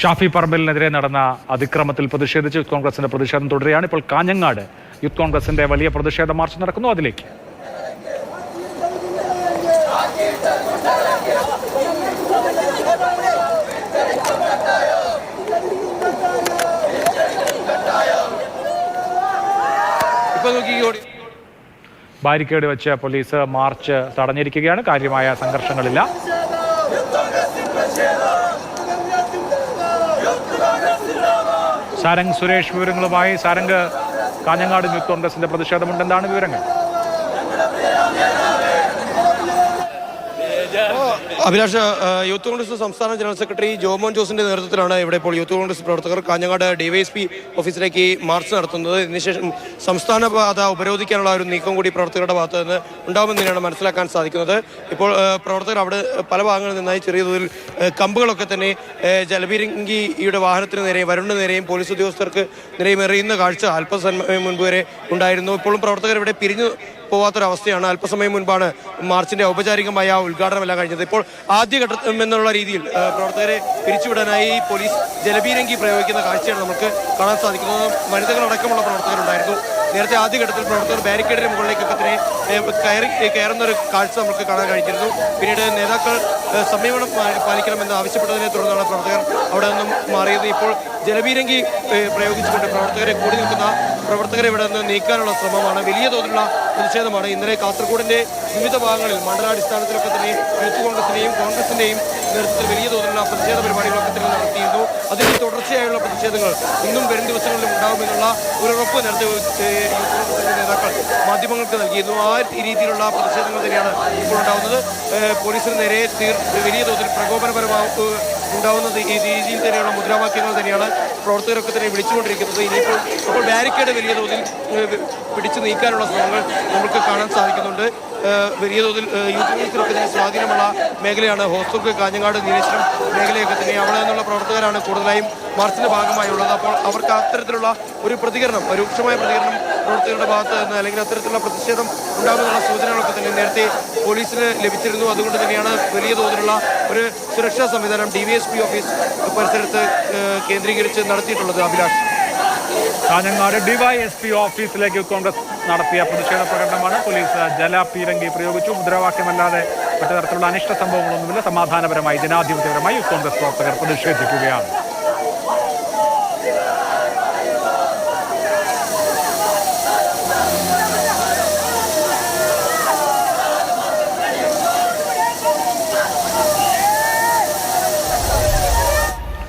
ഷാഫി പറമ്പലിനെതിരെ നടന്ന അതിക്രമത്തിൽ പ്രതിഷേധിച്ച് യൂത്ത് കോൺഗ്രസിന്റെ പ്രതിഷേധം തുടരുകയാണ്. ഇപ്പോൾ കാഞ്ഞങ്ങാട് യൂത്ത് കോൺഗ്രസിന്റെ വലിയ പ്രതിഷേധ മാർച്ച് നടക്കുന്നു. അതിലേക്ക്. ബാരിക്കേഡ് വെച്ച് പോലീസ് മാർച്ച് തടഞ്ഞിരിക്കുകയാണ്. കാര്യമായ സംഘർഷങ്ങളില്ല. സാരംഗ് സുരേഷ് വിവരങ്ങളുമായി സാരംഗ് കാഞ്ഞങ്ങാട് യൂത്ത് കോൺഗ്രസിന്റെ പ്രതിഷേധമുണ്ട്. എന്താണ് വിവരങ്ങൾ? അഭിലാഷ് യൂത്ത് കോൺഗ്രസ് സംസ്ഥാന ജനറൽ സെക്രട്ടറി ജോമോൻ ജോസിന്റെ നേതൃത്വത്തിലാണ് ഇവിടെ ഇപ്പോൾ യൂത്ത് കോൺഗ്രസ് പ്രവർത്തകർ കാഞ്ഞങ്ങാട് ഡിവൈഎസ്പി ഓഫീസിലേക്ക് മാർച്ച് നടത്തുന്നത്. ഇതിനുശേഷം സംസ്ഥാന പാത ഉപരോധിക്കാനുള്ള ഒരു നീക്കം കൂടി പ്രവർത്തകരുടെ ഭാഗത്ത് നിന്ന് ഉണ്ടാവുമെന്നതിനാണ് മനസ്സിലാക്കാൻ സാധിക്കുന്നത്. ഇപ്പോൾ പ്രവർത്തകർ അവിടെ പല ഭാഗങ്ങളിൽ നിന്നായി ചെറിയ തോതിൽ കമ്പുകളൊക്കെ തന്നെ ജലബീരങ്കിയുടെ വാഹനത്തിന് നേരെയും വരുണിന് നേരെയും പോലീസ് ഉദ്യോഗസ്ഥർക്ക് നേരെയും എറിയുന്ന കാഴ്ച അല്പസമയം മുൻപ് വരെ ഉണ്ടായിരുന്നു. ഇപ്പോഴും പ്രവർത്തകർ ഇവിടെ പിരിഞ്ഞു പോവാത്തൊരവസ്ഥയാണ്. അല്പസമയം മുൻപാണ് മാർച്ചിന്റെ ഔപചാരികമായ ഉദ്ഘാടനമെല്ലാം കഴിഞ്ഞത്. ഇപ്പോൾ ആദ്യഘട്ടം എന്നുള്ള രീതിയിൽ പ്രവർത്തകരെ പിരിച്ചുവിടാനായി പോലീസ് ജലബീരങ്കി പ്രയോഗിക്കുന്ന കാഴ്ചയാണ് നമുക്ക് കാണാൻ സാധിക്കുന്നത്. വനിതകളടക്കമുള്ള പ്രവർത്തകരുണ്ടായിരുന്നു. നേരത്തെ ആദ്യഘട്ടത്തിൽ പ്രവർത്തകർ ബാരിക്കേഡിന് മുകളിലേക്കൊക്കെ തന്നെ കയറി കയറുന്ന ഒരു കാഴ്ച നമുക്ക് കാണാൻ കഴിഞ്ഞിരുന്നു. പിന്നീട് നേതാക്കൾ സംയമനം പാലിക്കണമെന്ന് ആവശ്യപ്പെട്ടതിനെ തുടർന്നാണ് പ്രവർത്തകർ അവിടെ നിന്നും മാറിയത്. ഇപ്പോൾ ജലവീരങ്കി ഏ, പ്രയോഗിച്ചുകൊണ്ട് പ്രവർത്തകരെ കൂടി നിൽക്കുന്ന പ്രവർത്തകരെ ഇവിടെ നിന്ന് നീക്കാനുള്ള ശ്രമമാണ്. വലിയ തോതിലുള്ള പ്രതിഷേധമാണ്. ഇന്നലെ കാസർഗോഡിന്റെ വിവിധ ഭാഗങ്ങളിൽ മണ്ഡലാടിസ്ഥാനത്തിലൊക്കെ തന്നെ യൂത്ത് കോൺഗ്രസിന്റെയും കോൺഗ്രസിന്റെയും നേതൃത്വത്തിൽ വലിയ തോതിലുള്ള പ്രതിഷേധ പരിപാടികളൊക്കെ തന്നെ നടത്തിയിരുന്നു. അതിന്റെ തുടർച്ചയായുള്ള പ്രതിഷേധങ്ങൾ ഇന്നും വരും ദിവസങ്ങളിലും ഉണ്ടാകുമെന്നുള്ള ഒരു ഉറപ്പ് നേരത്തെ നേതാക്കൾ മാധ്യമങ്ങൾക്ക് നൽകിയിരുന്നു. ആ രീതിയിലുള്ള പ്രതിഷേധങ്ങൾ തന്നെയാണ് ഇപ്പോൾ ഉണ്ടാകുന്നത് പോലീസിന് നേരെ വലിയ തോതിൽ പ്രകോപനപരമാ ഉണ്ടാവുന്ന ഈ രീതിയിൽ തന്നെയുള്ള മുദ്രാവാക്യങ്ങൾ തന്നെയാണ് പ്രവർത്തകരൊക്കെ തന്നെ വിളിച്ചുകൊണ്ടിരിക്കുന്നത്. ഇനിയിപ്പോൾ ഇപ്പോൾ ബാരിക്കേഡ് വലിയ തോതിൽ പിടിച്ചു നീക്കാനുള്ള ശ്രമങ്ങൾ നമുക്ക് കാണാൻ സാധിക്കുന്നുണ്ട്. വലിയ തോതിൽ യൂത്ത് കോൺഗ്രസിനൊക്കെ തന്നെ സ്വാധീനമുള്ള മേഖലയാണ് ഹോസ്റ്റർക്ക് കാഞ്ഞങ്ങാട് നീലേശ്വരം മേഖലയൊക്കെ തന്നെ. അവിടെ നിന്നുള്ള പ്രവർത്തകരാണ് കൂടുതലായും മാർച്ചിന്റെ ഭാഗമായുള്ളത്. അപ്പോൾ അവർക്ക് അത്തരത്തിലുള്ള ഒരു പ്രതികരണം രൂക്ഷമായ പ്രതികരണം പ്രവർത്തകരുടെ ഭാഗത്ത് നിന്ന് അല്ലെങ്കിൽ അത്തരത്തിലുള്ള പ്രതിഷേധം ഉണ്ടാകുമെന്നുള്ള സൂചനകളൊക്കെ തന്നെ നേരത്തെ പോലീസിന് ലഭിച്ചിരുന്നു. അതുകൊണ്ട് തന്നെയാണ് വലിയ തോതിലുള്ള ഒരു സുരക്ഷാ സംവിധാനം ഡി ഓഫീസ് പരിസരത്ത് കേന്ദ്രീകരിച്ച് നടത്തിയിട്ടുള്ളത് അഭിലാഷ്. കാഞ്ഞങ്ങാട് ഡിവൈഎസ്പി ഓഫീസിലേക്ക് കോൺഗ്രസ് നടത്തിയ പ്രതിഷേധ പ്രകടനമാണ് പോലീസ് ജലപീരങ്കി പ്രയോഗിച്ചു. മുദ്രാവാക്യമല്ലാതെ മറ്റു തരത്തിലുള്ള അനിഷ്ട സംഭവങ്ങളൊന്നുമില്ല. സമാധാനപരമായി ജനാധിപത്യപരമായി കോൺഗ്രസ് പ്രവർത്തകർ പ്രതിഷേധിക്കുകയാണ്.